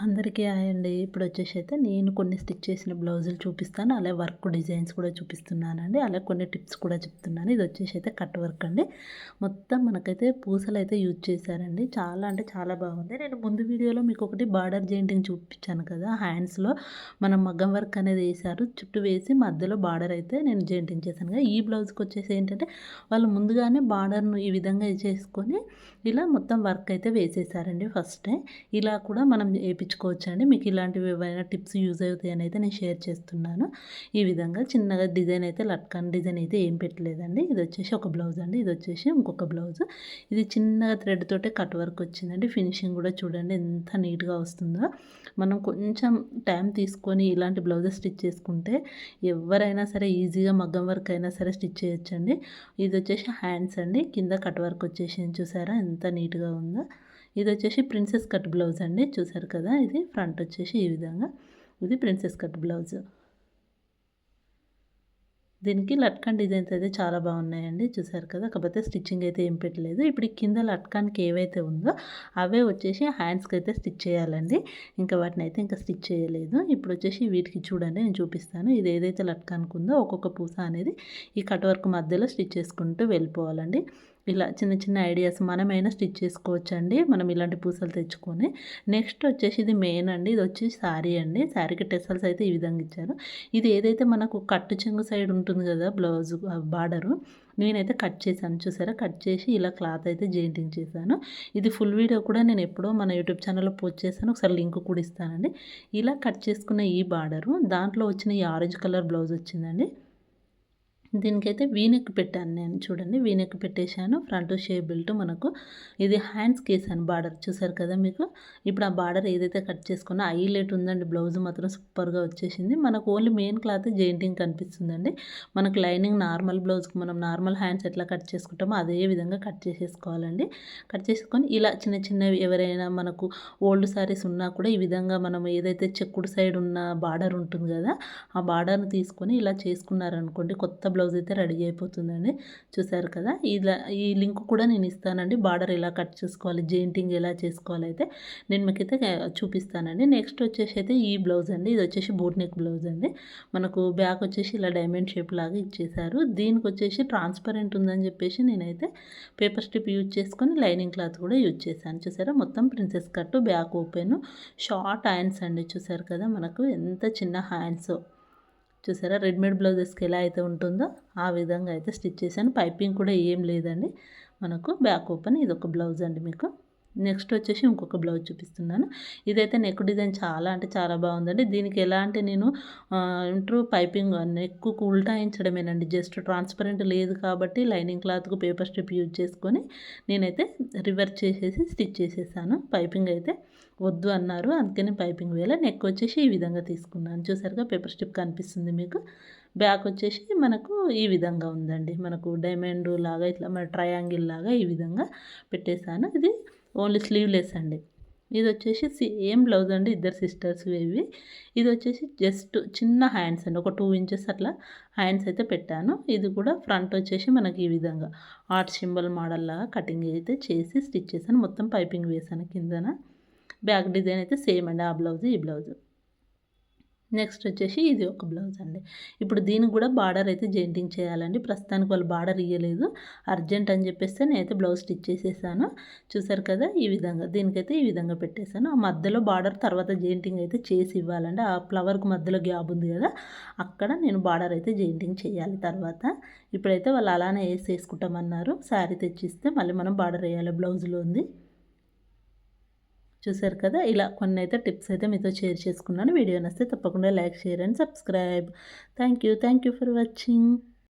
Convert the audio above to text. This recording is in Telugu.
అందరికీ అండి. ఇప్పుడు వచ్చేసి అయితే నేను కొన్ని స్టిచ్ చేసిన బ్లౌజులు చూపిస్తాను. అలాగే వర్క్ డిజైన్స్ కూడా చూపిస్తున్నానండి. అలాగే కొన్ని టిప్స్ కూడా చెప్తున్నాను. ఇది వచ్చేసి అయితే కట్ వర్క్ అండి. మొత్తం మనకైతే పూసలు అయితే యూజ్ చేశారండి. చాలా అంటే చాలా బాగుంది. నేను ముందు వీడియోలో మీకు ఒకటి బార్డర్ జెయింటింగ్ చూపించాను కదా హ్యాండ్స్లో. మనం మగ్గం వర్క్ అనేది వేశారు. చుట్టూ వేసి మధ్యలో బార్డర్ అయితే నేను జెయింటింగ్ చేశాను కదా. ఈ బ్లౌజ్కి వచ్చేసి ఏంటంటే వాళ్ళు ముందుగానే బార్డర్ను ఈ విధంగా చేసుకొని ఇలా మొత్తం వర్క్ అయితే వేసేసారండి ఫస్ట్. ఇలా కూడా మనం చేయించుకోవచ్చు అండి మీకు ఇలాంటివి ఏవైనా టిప్స్ యూజ్ అవుతాయని అయితే నేను షేర్ చేస్తున్నాను. ఈ విధంగా చిన్నగా డిజైన్ అయితే లట్కన్ డిజైన్ అయితే ఏం పెట్టలేదండి. ఇది వచ్చేసి ఒక బ్లౌజ్ అండి. ఇది వచ్చేసి ఇంకొక బ్లౌజ్. ఇది చిన్నగా థ్రెడ్ తోటే కట్ వర్క్ వచ్చిందండి. ఫినిషింగ్ కూడా చూడండి ఎంత నీట్గా వస్తుందో. మనం కొంచెం టైం తీసుకొని ఇలాంటి బ్లౌజెస్ స్టిచ్ చేసుకుంటే ఎవరైనా సరే ఈజీగా మగ్గం వర్క్ అయినా సరే స్టిచ్ చేయొచ్చండి. ఇది వచ్చేసి హ్యాండ్స్ అండి. కింద కట్ వర్క్ వచ్చేసి చూసారా? ఎంత నీట్గా ఉందో. ఇది వచ్చేసి ప్రిన్సెస్ కట్ బ్లౌజ్ అండి. చూసారు కదా? ఇది? ఫ్రంట్ వచ్చేసి ఈ విధంగా. ఇది ప్రిన్సెస్ కట్ బ్లౌజ్. దీనికి లట్కాన్ డిజైన్స్ అయితే చాలా బాగున్నాయండి చూసారు కదా? కాకపోతే స్టిచ్చింగ్ అయితే ఏం పెట్టలేదు. ఇప్పుడు కింద లట్కాన్కి ఏవైతే ఉందో అవే వచ్చేసి హ్యాండ్స్కి అయితే స్టిచ్ చేయాలండి. ఇంకా వాటిని అయితే ఇంకా స్టిచ్ చేయలేదు. ఇప్పుడు వచ్చేసి వీటికి చూడండి నేను చూపిస్తాను. ఇది ఏదైతే లట్కాన్కి ఉందో ఒక్కొక్క పూస అనేది ఈ కట్ వర్క్ మధ్యలో స్టిచ్ చేసుకుంటూ వెళ్ళిపోవాలండి. ఇలా చిన్న చిన్న ఐడియాస్ మనమైనా స్టిచ్ చేసుకోవచ్చు అండి మనం ఇలాంటి పూసలు తెచ్చుకొని. నెక్స్ట్ వచ్చేసి ఇది మెయిన్ అండి. ఇది వచ్చి శారీ అండి. శారీకి టెసల్స్ అయితే ఈ విధంగా ఇచ్చారు. ఇది ఏదైతే మనకు కట్టు చెంగు సైడ్ ఉంటుంది కదా బ్లౌజ్ బార్డరు నేనైతే కట్ చేశాను. చూసారా? కట్ చేసి ఇలా క్లాత్ అయితే జెయింటింగ్ చేశాను. ఇది ఫుల్ వీడియో కూడా నేను ఎప్పుడో మన యూట్యూబ్ ఛానల్లో పోస్ట్ చేశాను. ఒకసారి లింక్ కూడా ఇస్తానండి. ఇలా కట్ చేసుకున్న ఈ బార్డరు దాంట్లో వచ్చిన ఈ ఆరెంజ్ కలర్ బ్లౌజ్ వచ్చిందండి. దీనికైతే వీనెక్ పెట్టాను నేను చూడండి. వీనెక్ పెట్టేశాను. ఫ్రంట్ షేప్ బెల్ట్ మనకు. ఇది హ్యాండ్స్ కేసాను బార్డర్. చూసారు కదా మీకు? ఇప్పుడు ఆ బార్డర్ ఏదైతే కట్ చేసుకున్నా ఐలెట్ ఉందండి. బ్లౌజ్ మాత్రం సూపర్గా వచ్చేసింది. మనకు ఓన్లీ మెయిన్ క్లాత్ జెయింటింగ్ కనిపిస్తుందండి. మనకు లైనింగ్ నార్మల్ బ్లౌజ్కి మనం నార్మల్ హ్యాండ్స్ ఎట్లా కట్ చేసుకుంటామో అదే విధంగా కట్ చేసేసుకోవాలండి. కట్ చేసుకొని ఇలా చిన్న చిన్నవి ఎవరైనా మనకు ఓల్డ్ శారీస్ ఉన్నా కూడా ఈ విధంగా మనం ఏదైతే చెక్కుడు సైడ్ ఉన్న బార్డర్ ఉంటుంది కదా ఆ బార్డర్ని తీసుకొని ఇలా చేసుకున్నారనుకోండి కొత్త బ్లౌజ్ బ్లౌజ్ అయితే రెడీ అయిపోతుందండి. చూసారు కదా? ఇలా ఈ లింక్ కూడా నేను ఇస్తానండి. బార్డర్ ఎలా కట్ చేసుకోవాలి? జెయింటింగ్ ఎలా చేసుకోవాలి అయితే నేను మీకైతే చూపిస్తానండి. నెక్స్ట్ వచ్చేసి అయితే ఈ బ్లౌజ్ అండి. ఇది వచ్చేసి బోట్ నెక్ బ్లౌజ్ అండి. మనకు బ్యాక్ వచ్చేసి ఇలా డైమండ్ షేప్ లాగా ఇచ్చేసారు దీనికి వచ్చేసి ట్రాన్స్పరెంట్ ఉందని చెప్పేసి నేనైతే పేపర్ స్ట్రిప్ యూజ్ చేసుకొని లైనింగ్ క్లాత్ కూడా యూజ్ చేశాను. చూసారా? మొత్తం ప్రిన్సెస్ కట్టు బ్యాక్ ఓపెన్ షార్ట్ హ్యాండ్స్ అండి. చూసారు కదా? మనకు ఎంత చిన్న హ్యాండ్స్ చూసారా? రెడీమేడ్ బ్లౌజెస్కి ఎలా అయితే ఉంటుందో ఆ విధంగా అయితే స్టిచ్ చేశాను. పైపింగ్ కూడా ఏం లేదండి. మనకు బ్యాక్ ఓపెన్ ఇది ఒక బ్లౌజ్ అండి మీకు. నెక్స్ట్ వచ్చేసి ఇంకొక బ్లౌజ్ చూపిస్తున్నాను. ఇదైతే నెక్ డిజైన్ చాలా అంటే చాలా బాగుందండి. దీనికి ఎలా అంటే నేను ఇంట్రూ పైపింగ్ నెక్ ఉల్టాయించడమేనండి జస్ట్ ట్రాన్స్పరెంట్ లేదు కాబట్టి లైనింగ్ క్లాత్కు పేపర్ స్ట్రిప్ యూజ్ చేసుకొని నేనైతే రివర్స్ చేసేసి స్టిచ్ చేసేసాను. పైపింగ్ అయితే వద్దు అన్నారు. అందుకని పైపింగ్ వేళ నెక్ వచ్చేసి ఈ విధంగా తీసుకున్నాను. చూసారుగా పేపర్ స్ట్రిప్ కనిపిస్తుంది మీకు. బ్యాక్ వచ్చేసి మనకు ఈ విధంగా ఉందండి. మనకు డైమండ్ లాగా ఇట్లా మన ట్రయాంగిల్ లాగా ఈ విధంగా పెట్టేశాను. ఇది ఓన్లీ స్లీవ్లెస్ అండి. ఇది వచ్చేసి సేమ్ బ్లౌజ్ అండి? ఇద్దరు సిస్టర్స్ ఇవి ఇది వచ్చేసి జస్ట్ చిన్న హ్యాండ్స్ అండి. ఒక టూ ఇంచెస్ అట్లా హ్యాండ్స్ అయితే పెట్టాను. ఇది కూడా ఫ్రంట్ వచ్చేసి మనకి ఈ విధంగా. ఆర్ట్ సింబల్ మోడల్ లాగా కటింగ్ అయితే చేసి స్టిచ్ చేశాను. మొత్తం పైపింగ్ వేసాను కిందన. బ్యాక్ డిజైన్ అయితే సేమ్ అండి. ఆ బ్లౌజ్ ఈ బ్లౌజ్. నెక్స్ట్ వచ్చేసి ఇది ఒక బ్లౌజ్ అండి. ఇప్పుడు దీనికి కూడా బార్డర్ అయితే జెయింటింగ్ చేయాలండి ప్రస్తుతానికి వాళ్ళు బార్డర్ ఇవ్వలేదు అర్జెంట్ అని చెప్పేస్తే నేనైతే బ్లౌజ్ స్టిచ్ చేసేసాను. చూసారు కదా ఈ విధంగా దీనికైతే ఈ విధంగా పెట్టేశాను. ఆ మధ్యలో బార్డర్ తర్వాత జెయింటింగ్ అయితే చేసి ఇవ్వాలండి. ఆ ఫ్లవర్కి మధ్యలో గ్యాప్ ఉంది కదా అక్కడ నేను బార్డర్ అయితే జెయింటింగ్ చేయాలి తర్వాత. ఇప్పుడైతే వాళ్ళు అలానే వేసి వేసుకుంటామన్నారు శారీ తెచ్చిస్తే మళ్ళీ మనం బార్డర్ వేయాలి. బ్లౌజ్లో ఉంది. చూసారు కదా? ఇలా కొన్ని అయితే టిప్స్ అయితే మీతో షేర్ చేసుకున్నాను. వీడియో నస్తే తప్పకుండా like share and subscribe. Thank you thank you for watching.